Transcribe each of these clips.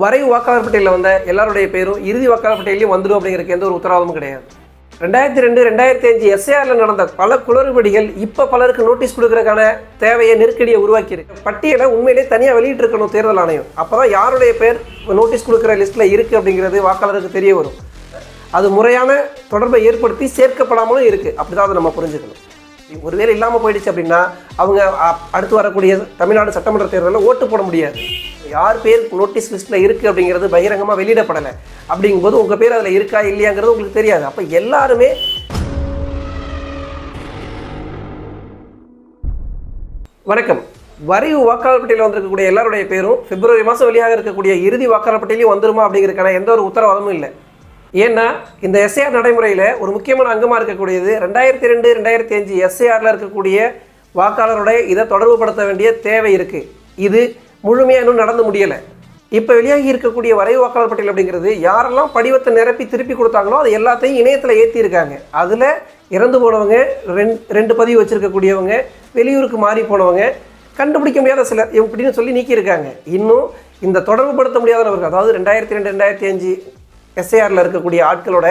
வரைவு வாக்காளர் பட்டியலில் வந்த எல்லாருடைய பேரும் இறுதி வாக்காளர் பட்டியலையும் வந்துடும் அப்படிங்கிறதுக்கு எந்த ஒரு உத்தரவாதமும் கிடையாது. ரெண்டாயிரத்தி ரெண்டு ரெண்டாயிரத்தி அஞ்சு எஸ்ஏஆரில் நடந்த பல குளறுபடிகள் இப்போ பலருக்கு நோட்டீஸ் கொடுக்கறதுக்கான தேவையை நெருக்கடியை உருவாக்கியிருக்கு. பட்டியலை உண்மையிலே தனியாக வெளியிட்டிருக்கணும் தேர்தல் ஆணையம். அப்போ தான் யாருடைய பேர் நோட்டீஸ் கொடுக்குற லிஸ்ட்டில் இருக்குது அப்படிங்கிறது வாக்காளருக்கு தெரிய வரும். அது முறையான தொடர்பை ஏற்படுத்தி சேர்க்கப்படாமலும் இருக்குது அப்படி தான் அதை நம்ம புரிஞ்சுக்கணும். ஒருவேளை இல்லாமல் போயிடுச்சு அப்படின்னா அவங்க அடுத்து வரக்கூடிய தமிழ்நாடு சட்டமன்ற தேர்தலில் ஓட்டு போட முடியாது. யார் பேர் நோட்டீஸ் லிஸ்ட்டில் இருக்குது அப்படிங்கிறது பகிரங்கமாக வெளியிடப்படலை. அப்படிங்கும்போது உங்கள் பேர் அதில் இருக்கா இல்லையாங்கிறது உங்களுக்கு தெரியாது. அப்போ எல்லாருமே வணக்கம். வரைவு வாக்காளர் பட்டியலில் வந்திருக்கக்கூடிய எல்லாருடைய பேரும் பிப்ரவரி மாதம் வெளியாக இருக்கக்கூடிய இறுதி வாக்காளர் பட்டியலையும் வந்துருமா அப்படிங்கிறதுக்கான எந்த ஒரு உத்தரவாதமும் இல்லை. ஏன்னா இந்த எஸ்ஏஆர் நடைமுறையில் ஒரு முக்கியமான அங்கமாக இருக்கக்கூடியது ரெண்டாயிரத்தி ரெண்டு ரெண்டாயிரத்தி அஞ்சு எஸ்ஏஆரில் இருக்கக்கூடிய வாக்காளருடைய இதை தொடர்புபடுத்த வேண்டிய தேவை இருக்குது இது முழுமையாக இன்னும் நடந்து முடியலை. இப்போ வெளியாகி இருக்கக்கூடிய வரைவு வாக்காளர் பட்டியல் அப்படிங்கிறது யாரெல்லாம் படிவத்தை நிரப்பி திருப்பி கொடுத்தாங்களோ அது எல்லாத்தையும் இணையத்தில் ஏற்றிருக்காங்க அதில் இறந்து போனவங்க ரெண்டு ரெண்டு பதிவு வச்சுருக்கக்கூடியவங்க வெளியூருக்கு மாறி போனவங்க கண்டுபிடிக்க முடியாத சிலர் இப்படின்னு சொல்லி நீக்கியிருக்காங்க. இன்னும் இந்த தொடர்புபடுத்த முடியாத நபர்கள் அதாவது ரெண்டாயிரத்தி ரெண்டு ரெண்டாயிரத்தி அஞ்சு எஸ்ஏஆரில் இருக்கக்கூடிய ஆட்களோட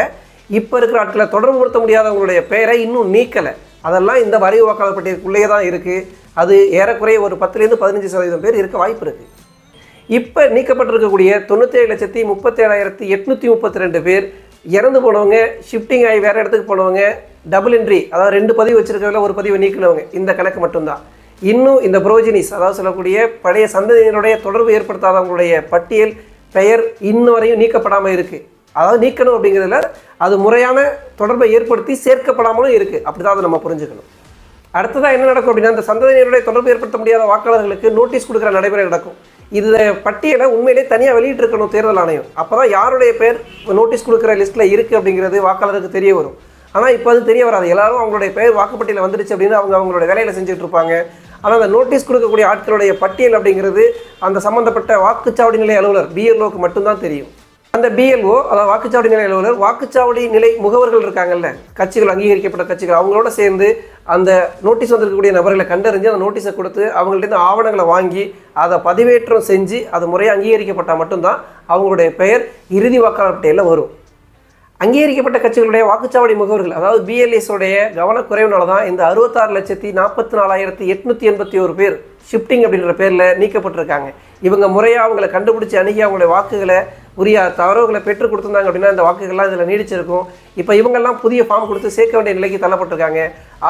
இப்போ இருக்கிற ஆட்களை தொடர்புபடுத்த முடியாதவங்களுடைய பெயரை இன்னும் நீக்கலை. அதெல்லாம் இந்த வரைவு வாக்காளர் பட்டியலுக்குள்ளேயே தான் இருக்குது அது ஏறக்குறைய ஒரு பத்துலேருந்து பதினஞ்சு சதவீதம் பேர் இருக்க வாய்ப்பு இருக்குது இப்போ நீக்கப்பட்டிருக்கக்கூடிய தொண்ணூற்றேழு லட்சத்தி முப்பத்தேழாயிரத்தி எட்நூற்றி முப்பத்தி ரெண்டு பேர் இறந்து போனவங்க ஷிஃப்டிங் ஆகி வேறு இடத்துக்கு போனவங்க டபுள் என்ட்ரி அதாவது ரெண்டு பதிவு வச்சிருக்கிறதுல ஒரு பதிவை நீக்கினவங்க இந்த கணக்கு மட்டும்தான். இன்னும் இந்த புரோஜினிஸ் அதாவது சொல்லக்கூடிய பழைய சந்ததியினுடைய தொடர்பு ஏற்படுத்தாதவங்களுடைய பட்டியல் பெயர் இன்னும் வரையும் நீக்கப்படாமல் இருக்குது அதாவது நீக்கணும் அப்படிங்கிறதுல அது முறையான தொடர்பை ஏற்படுத்தி சேர்க்கப்படாமலும் இருக்குது அப்படி தான் அதை நம்ம புரிஞ்சுக்கணும். அடுத்ததாக என்ன நடக்கும் அப்படின்னா அந்த சந்ததியினருடைய தொடர்பு ஏற்படுத்த முடியாத வாக்காளர்களுக்கு நோட்டீஸ் கொடுக்குற நடைமுறை நடக்கும். இந்த பட்டியலை உண்மையிலே தனியாக வெளியிட்டிருக்கணும் தேர்தல் ஆணையம். அப்போ தான் யாருடைய பேர் நோட்டீஸ் கொடுக்குற லிஸ்ட்டில் இருக்குது அப்படிங்கிறது வாக்காளருக்கு தெரிய வரும். ஆனால் இப்போ அது தெரிய வராது. எல்லாரும் அவங்களுடைய பேர் வாக்குப்பட்டியலில் வந்துடுச்சு அப்படின்னு அவங்க அவங்களோட வேலையில் செஞ்சுட்டு இருப்பாங்க. ஆனால் அந்த நோட்டீஸ் கொடுக்கக்கூடிய ஆட்களுடைய பட்டியல் அப்படிங்கிறது அந்த சம்மந்தப்பட்ட வாக்குச்சாவடி நிலை அலுவலர் பிஎல்ஓக்கு மட்டும்தான் தெரியும். அந்த பிஎல்ஓ அதாவது வாக்குச்சாவடி நிலை அலுவலர் வாக்குச்சாவடி நிலை முகவர்கள் இருக்காங்கல்ல கட்சிகள் அங்கீகரிக்கப்பட்ட கட்சிகள் அவங்களோட சேர்ந்து அந்த நோட்டீஸ் வந்திருக்கக்கூடிய நபர்களை கண்டறிஞ்சு அந்த நோட்டீஸை கொடுத்து அவங்கள்ட்ட இருந்து ஆவணங்களை வாங்கி அதை பதிவேற்றம் செஞ்சு அது முறையாக அங்கீகரிக்கப்பட்டால் மட்டும்தான் அவங்களுடைய பெயர் இறுதி வாக்காளர் பட்டியலில் வரும். அங்கீகரிக்கப்பட்ட கட்சிகளுடைய வாக்குச்சாவடி முகவர்கள் அதாவது பிஎல்எஸ் கவனக்குறைவுனால தான் இந்த அறுபத்தாறு லட்சத்தி நாற்பத்தி நாலாயிரத்தி எட்நூற்றி எண்பத்தி ஒரு பேர் ஷிஃப்டிங் அப்படின்ற பேரில் நீக்கப்பட்டிருக்காங்க. இவங்க முறையாக அவங்கள கண்டுபிடிச்சி அணுகி அவங்களுடைய வாக்குகளை உரிய தரவுகளை பெற்றுக் கொடுத்துருந்தாங்க அப்படின்னா இந்த வாக்குகள்லாம் இதில் நீடிச்சிருக்கும். இப்போ இவங்கெல்லாம் புதிய ஃபார்ம் கொடுத்து சேர்க்க வேண்டிய நிலைக்கு தள்ளப்பட்டிருக்காங்க.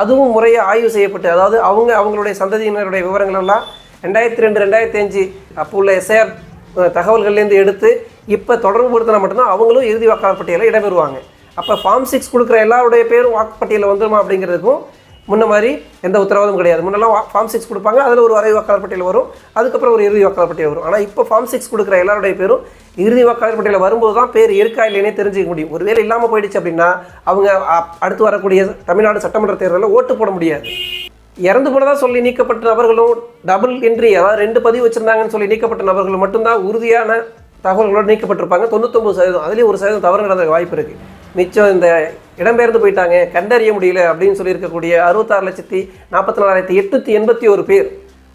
அதுவும் முறையாக ஆய்வு செய்யப்பட்டு அதாவது அவங்க அவங்களுடைய சந்ததியினருடைய விவரங்கள் எல்லாம் ரெண்டாயிரத்தி ரெண்டு ரெண்டாயிரத்தி அஞ்சு அப்போ உள்ள எஸ்ஆர் தகவல்கள்லேருந்து எடுத்து இப்போ தொடர்புபடுத்தினா மட்டும்தான் அவங்களும் இறுதி வாக்காளர் பட்டியலில் இடம்பெறுவாங்க. அப்போ ஃபார்ம் சிக்ஸ் கொடுக்குற எல்லாருடைய பேரும் வாக்குப்பட்டியலில் வந்துருமா அப்படிங்கிறதுக்கும் முன்ன மாதிரி எந்த உத்தரவாதமும் கிடையாது. முன்னெல்லாம் ஃபார்ம் சிக்ஸ் கொடுப்பாங்க அதில் ஒரு வரைவு வாக்காளர் பட்டியல் வரும் அதுக்கப்புறம் ஒரு இறுதி வாக்காளர் பட்டியல் வரும். ஆனால் இப்போ ஃபார்ம் சிக்ஸ் கொடுக்குற எல்லாருடைய பேரும் இறுதி வாக்காளர் பட்டியலில் வரும்போது தான் பேர் இருக்கா இல்லைனே தெரிஞ்சுக்க முடியும். ஒருவேளை இல்லாமல் போயிடுச்சு அப்படின்னா அவங்க அடுத்து வரக்கூடிய தமிழ்நாடு சட்டமன்ற தேர்தலில் ஓட்டு போட முடியாது. இறந்து போனதாக சொல்லி நீக்கப்பட்ட நபர்களும் டபுள் என்ட்ரி அதாவது ரெண்டு பதிவு வச்சிருந்தாங்கன்னு சொல்லி நீக்கப்பட்ட நபர்கள் மட்டும்தான் உறுதியான தகவல்களோடு நீக்கப்பட்டிருப்பாங்க. தொண்ணூத்தொம்பது சதவீதம் அதுலேயும் ஒரு சதவீதம் தவறு நடந்த வாய்ப்பு இருக்குது மிச்சம் இந்த இடம்பெயர்ந்து போயிட்டாங்க கண்டறிய முடியல அப்படின்னு சொல்லியிருக்கக்கூடிய அறுபத்தாறு லட்சத்தி நாற்பத்தி நாலாயிரத்தி எட்நூற்றி எண்பத்தி ஒரு பேர்.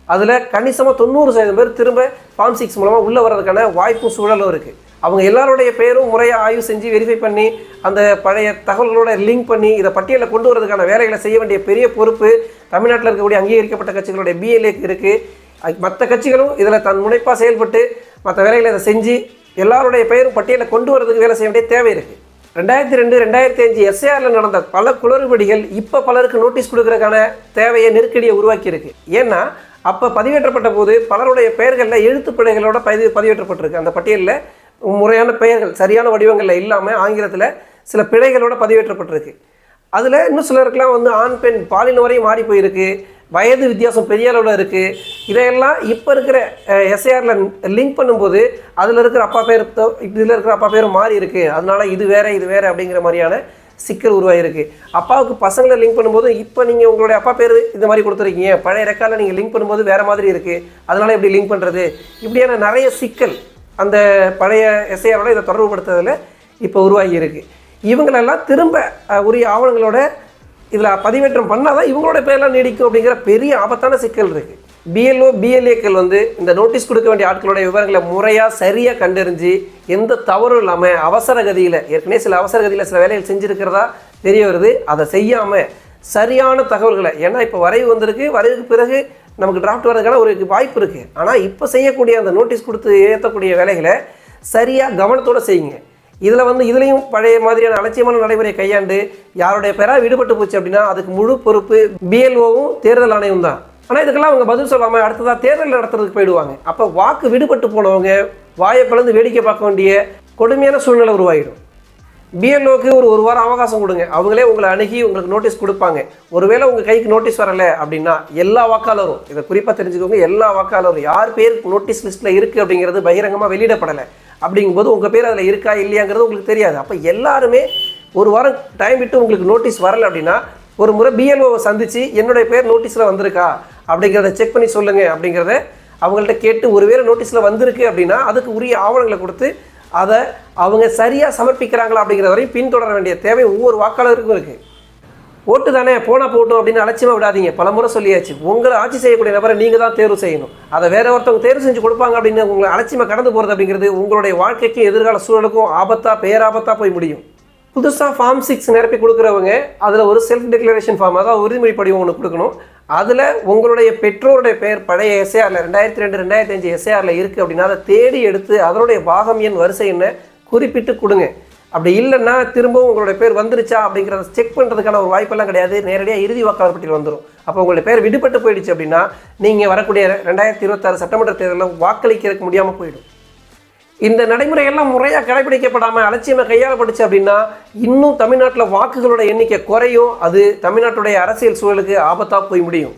அதில் கணிசமாக தொண்ணூறு சதவீதம் பேர் திரும்ப ஃபார்ம் சிக்ஸ் மூலமாக உள்ளே வர்றதுக்கான வாய்ப்பும் சூழலும் இருக்குது அவங்க எல்லாருடைய பேரும் முறையாக ஆய்வு செஞ்சு வெரிஃபை பண்ணி அந்த பழைய தகவல்களோட லிங்க் பண்ணி இதை பட்டியலில் கொண்டு வரதுக்கான வேலைகளை செய்ய வேண்டிய பெரிய பொறுப்பு தமிழ்நாட்டில் இருக்கக்கூடிய அங்கீகரிக்கப்பட்ட கட்சிகளுடைய பிஎல்ஏக்கு இருக்குது மற்ற கட்சிகளும் இதில் தன் முனைப்பாக செயல்பட்டு மற்ற வேலைகளை அதை செஞ்சு எல்லாருடைய பெயரும் பட்டியலை கொண்டு வரதுக்கு வேலை செய்ய வேண்டிய தேவை இருக்குது ரெண்டாயிரத்தி ரெண்டு ரெண்டாயிரத்தி அஞ்சு எஸ்ஏஆரில் நடந்த பல குளறுபடிகள் இப்போ பலருக்கு நோட்டீஸ் கொடுக்கறதுக்கான தேவையை நெருக்கடியை உருவாக்கியிருக்கு. ஏன்னா அப்போ பதிவேற்றப்பட்ட போது பலருடைய பெயர்களில் எழுத்துப்பிழைகளோட பதிவு பதிவேற்றப்பட்டிருக்கு. அந்த பட்டியலில் முறையான பெயர்கள் சரியான வடிவங்களில் இல்லாமல் ஆங்கிலத்தில் சில பிழைகளோட பதிவேற்றப்பட்டிருக்கு. அதில் இன்னும் சிலருக்குலாம் வந்து ஆண் பெண் பாலின வரையும் மாறி போயிருக்கு. வயது வித்தியாசம் பெரிய அளவில் இருக்குது இதையெல்லாம் இப்போ இருக்கிற எஸ்ஏஆரில் லிங்க் பண்ணும்போது அதில் இருக்கிற அப்பா பேர் இதில் இருக்கிற அப்பா பேரும் மாறி இருக்குது அதனால் இது வேறு இது வேறு அப்படிங்கிற மாதிரியான சிக்கல் உருவாகிருக்கு அப்பாவுக்கு பசங்களை லிங்க் பண்ணும்போது இப்போ நீங்கள் உங்களுடைய அப்பா பேர் இந்த மாதிரி கொடுத்துருக்கீங்க. பழைய ரெக்கார்டில் நீங்கள் லிங்க் பண்ணும்போது வேறு மாதிரி இருக்குது அதனால் எப்படி லிங்க் பண்ணுறது இப்படியான நிறைய சிக்கல் அந்த பழைய எஸ்ஐஆரோட இதை தொடர்புபடுத்துறதில் இப்போ உருவாகி இருக்குது இவங்களெல்லாம் திரும்ப உரிய ஆவணங்களோட இதில் பதிவேற்றம் பண்ணால் தான் இவங்களோட பேரெல்லாம் நீடிக்கும் அப்படிங்கிற பெரிய ஆபத்தான சிக்கல் இருக்குது பிஎல்ஓ பிஎல்ஏக்கள் வந்து இந்த நோட்டீஸ் கொடுக்க வேண்டிய ஆட்களுடைய விவரங்களை முறையாக சரியாக கண்டறிஞ்சு எந்த தவறும் இல்லாமல் அவசர கதியில் ஏற்கனவே சில அவசர கதியில் சில வேலைகள் செஞ்சுருக்கிறதா தெரிய வருது. அதை செய்யாமல் சரியான தகவல்களை ஏன்னா இப்போ வரைவு வந்திருக்கு வரைவுக்கு பிறகு நமக்கு டிராஃப்ட் வரதுக்கான ஒரு வாய்ப்பு இருக்குது ஆனால் இப்போ செய்யக்கூடிய அந்த நோட்டீஸ் கொடுத்து ஏற்றக்கூடிய வேலைகளை சரியாக கவனத்தோடு செய்யுங்க. இதில் வந்து இதுலேயும் பழைய மாதிரியான அலட்சியமான நடைமுறையை கையாண்டு யாருடைய பெறா விடுபட்டு போச்சு அப்படின்னா அதுக்கு முழு பொறுப்பு பிஎல்ஓவும் தேர்தல் ஆணையம் தான். ஆனால் இதுக்கெல்லாம் அவங்க பதில் சொல்லாமல் அடுத்ததாக தேர்தல் நடத்துறதுக்கு போயிடுவாங்க. அப்போ வாக்கு விடுபட்டு போனவங்க வாயை பிளந்து வேடிக்கை பார்க்க வேண்டிய கொடுமையான சூழ்நிலை உருவாகிடும். பிஎல்ஓக்கு ஒரு ஒரு வாரம் அவகாசம் கொடுங்க. அவங்களே உங்களை அணுகி உங்களுக்கு நோட்டீஸ் கொடுப்பாங்க. ஒருவேளை உங்கள் கைக்கு நோட்டீஸ் வரலை அப்படின்னா எல்லா வாக்காளரும் இதை குறிப்பாக தெரிஞ்சுக்கோங்க எல்லா வாக்காளரும் யார் பேருக்கு நோட்டீஸ் லிஸ்ட்டில் இருக்குது அப்படிங்கிறது பகிரங்கமாக வெளியிடப்படலை. அப்படிங்கும்போது உங்கள் பேர் அதில் இருக்கா இல்லையாங்கிறது உங்களுக்கு தெரியாது. அப்போ எல்லாருமே ஒரு வாரம் டைம் விட்டு உங்களுக்கு நோட்டீஸ் வரலை அப்படின்னா ஒரு முறை பிஎல்ஓவை சந்தித்து என்னுடைய பேர் நோட்டீஸில் வந்திருக்கா? அப்படிங்கிறத செக் பண்ணி சொல்லுங்கள் அப்படிங்கிறத அவங்கள்ட்ட கேட்டு ஒருவேளை நோட்டீஸில் வந்திருக்கு அப்படின்னா அதுக்கு உரிய ஆவணங்களை கொடுத்து அதை அவங்க சரியாக சமர்ப்பிக்கிறாங்களா அப்படிங்கிற வரையும் பின்தொடர வேண்டிய தேவை ஒவ்வொரு வாக்காளருக்கும் இருக்குது ஓட்டு தானே போனால் போட்டோம் அப்படின்னு அலட்சியமாக விடாதீங்க. பல முறை சொல்லியாச்சு. உங்களை ஆட்சி செய்யக்கூடிய நபரை நீங்கள் தான் தேர்வு செய்யணும். அதை வேற ஒருத்தவங்க தேர்வு செஞ்சு கொடுப்பாங்க அப்படின்னு உங்களை அலட்சியமாக கடந்து போகிறது அப்படிங்கிறது உங்களுடைய வாழ்க்கைக்கும் எதிர்கால சூழலுக்கும் ஆபத்தாக பேராபத்தாக போய் முடியும். புதுசாக ஃபார்ம் சிக்ஸ் நிரப்பி கொடுக்குறவங்க அதில் ஒரு செல்ஃப் டிக்ளரேஷன் ஃபார்ம் அதாவது உறுதிமொழி படிவம் ஒன்று கொடுக்கணும். அதில் உங்களுடைய பெற்றோருடைய பெயர் பழைய எஸ்ஏஆரில் ரெண்டாயிரத்தி ரெண்டு ரெண்டாயிரத்தி அஞ்சு எஸ்ஏஆரில் இருக்குது அப்படின்னா அதை தேடி எடுத்து அதனுடைய பாகம் எண் வரிசை என்ன குறிப்பிட்டு கொடுங்க. அப்படி இல்லைன்னா திரும்பவும் உங்களுடைய பேர் வந்துருச்சா அப்படிங்கிறத செக் பண்ணுறதுக்கான ஒரு வாய்ப்பெல்லாம் கிடையாது. நேரடியாக இறுதி வாக்காளர் பட்டியல் வந்துடும் அப்போ உங்களுடைய பேர் விடுபட்டு போயிடுச்சு அப்படின்னா நீங்கள் வரக்கூடிய ரெண்டாயிரத்தி இருபத்தாறு சட்டமன்ற தேர்தலில் வாக்களிக்கிறதுக்கு முடியாமல் போயிடும். இந்த நடைமுறையெல்லாம் முறையாக கடைபிடிக்கப்படாமல் அலட்சியமாக கையாளப்பட்டுச்சு அப்படின்னா இன்னும் தமிழ்நாட்டில் வாக்குகளோட எண்ணிக்கை குறையும். அது தமிழ்நாட்டுடைய அரசியல் சூழலுக்கு ஆபத்தாக போய் முடியும்.